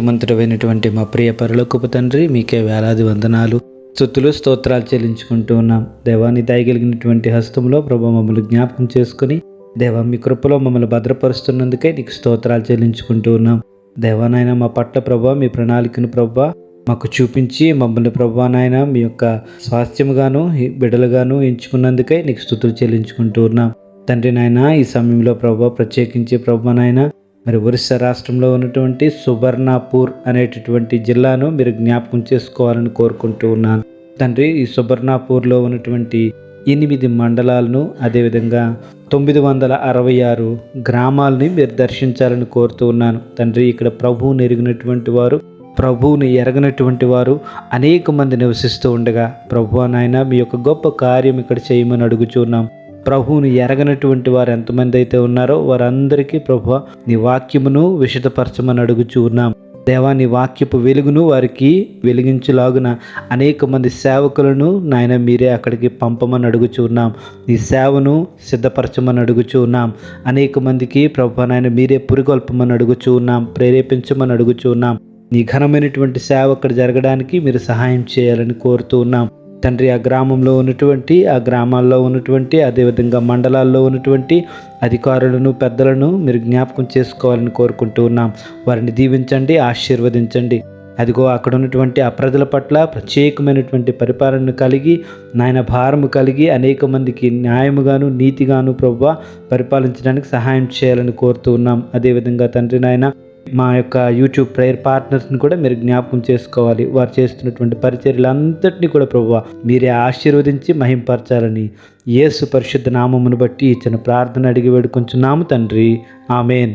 శక్తిమంతుడమైనటువంటి మా ప్రియ పరలోకపు తండ్రి మీకే వేలాది వందనాలు. స్థుతులు స్తోత్రాలు చెల్లించుకుంటూ ఉన్నాం. దేవాన్ని దయగలిగినటువంటి హస్తంలో ప్రభు మమ్మల్ని జ్ఞాపకం చేసుకుని దేవా మీ కృపలో మమ్మల్ని భద్రపరుస్తున్నందుకే నీకు స్తోత్రాలు చెల్లించుకుంటూ ఉన్నాం. దేవానాయన మా పట్ల ప్రభా మీ ప్రణాళికను ప్రభా మాకు చూపించి మమ్మల్ని ప్రభా నాయన మీ యొక్క స్వాస్థ్యముగాను బిడలుగాను బిడ్డలుగాను ఎంచుకున్నందుకే నీకు స్థుతులు చెల్లించుకుంటూ ఉన్నాం. తండ్రి నాయన ఈ సమయంలో ప్రభా ప్రత్యేకించి ప్రభా నాయన మరి ఒరిస్సా రాష్ట్రంలో ఉన్నటువంటి సుబర్ణాపూర్ అనేటటువంటి జిల్లాను మీరు జ్ఞాపకం చేసుకోవాలని కోరుకుంటూ ఉన్నాను. తండ్రి ఈ సుబర్ణాపూర్లో ఉన్నటువంటి ఎనిమిది మండలాలను అదేవిధంగా తొమ్మిది వందల అరవై ఆరు గ్రామాలని మీరు దర్శించాలని కోరుతూ ఉన్నాను. తండ్రి ఇక్కడ ప్రభువుని ఎరిగినటువంటి వారు ప్రభువుని ఎరగనటువంటి వారు అనేక మంది నివసిస్తూ ఉండగా ప్రభు నాయన మీ యొక్క గొప్ప కార్యం ఇక్కడ చేయమని అడుగుచున్నాం ప్రభువుని ఎరగనటువంటి వారు ఎంతమంది అయితే ఉన్నారో వారందరికీ ప్రభు నీ వాక్యమును విషదపరచమని అడుగుచూ ఉన్నాం. దేవా నీ వాక్యపు వెలుగును వారికి వెలిగించులాగున అనేక మంది సేవకులను నాయన మీరే అక్కడికి పంపమని అడుగుచున్నాం నీ సేవను సిద్ధపరచమని అడుగుచు ఉన్నాం. అనేక మందికి ప్రభు నాయన మీరే పురికొల్పమని అడుగుచూ ఉన్నాం. ప్రేరేపించమని అడుగుచు ఉన్నాం. నీ ఘనమైనటువంటి సేవ అక్కడ జరగడానికి మీరు సహాయం చేయాలని కోరుతూ ఉన్నాం. తండ్రి ఆ గ్రామంలో ఉన్నటువంటి ఆ గ్రామాల్లో ఉన్నటువంటి అదేవిధంగా మండలాల్లో ఉన్నటువంటి అధికారులను పెద్దలను మీరు జ్ఞాపకం చేసుకోవాలని కోరుకుంటూ ఉన్నాం. వారిని దీవించండి ఆశీర్వదించండి. అదిగో అక్కడ ఉన్నటువంటి ఆ ప్రజల పట్ల ప్రత్యేకమైనటువంటి పరిపాలన కలిగి నాయన భారము కలిగి అనేక మందికి న్యాయముగాను నీతిగాను ప్రభు పరిపాలించడానికి సహాయం చేయాలని కోరుతూ ఉన్నాం. అదేవిధంగా తండ్రి నాయన మా యొక్క యూట్యూబ్ ప్రేయర్ పార్ట్నర్స్ని కూడా మీరు జ్ఞాపకం చేసుకోవాలి. వారు చేస్తున్నటువంటి పరిచర్యలంతటినీ కూడా ప్రభు మీరే ఆశీర్వదించి మహింపరచాలని యేసు పరిశుద్ధ నామమును బట్టి ఇచ్చిన ప్రార్థన అడిగి వేడుకొంచున్నాము తండ్రి. ఆమెన్.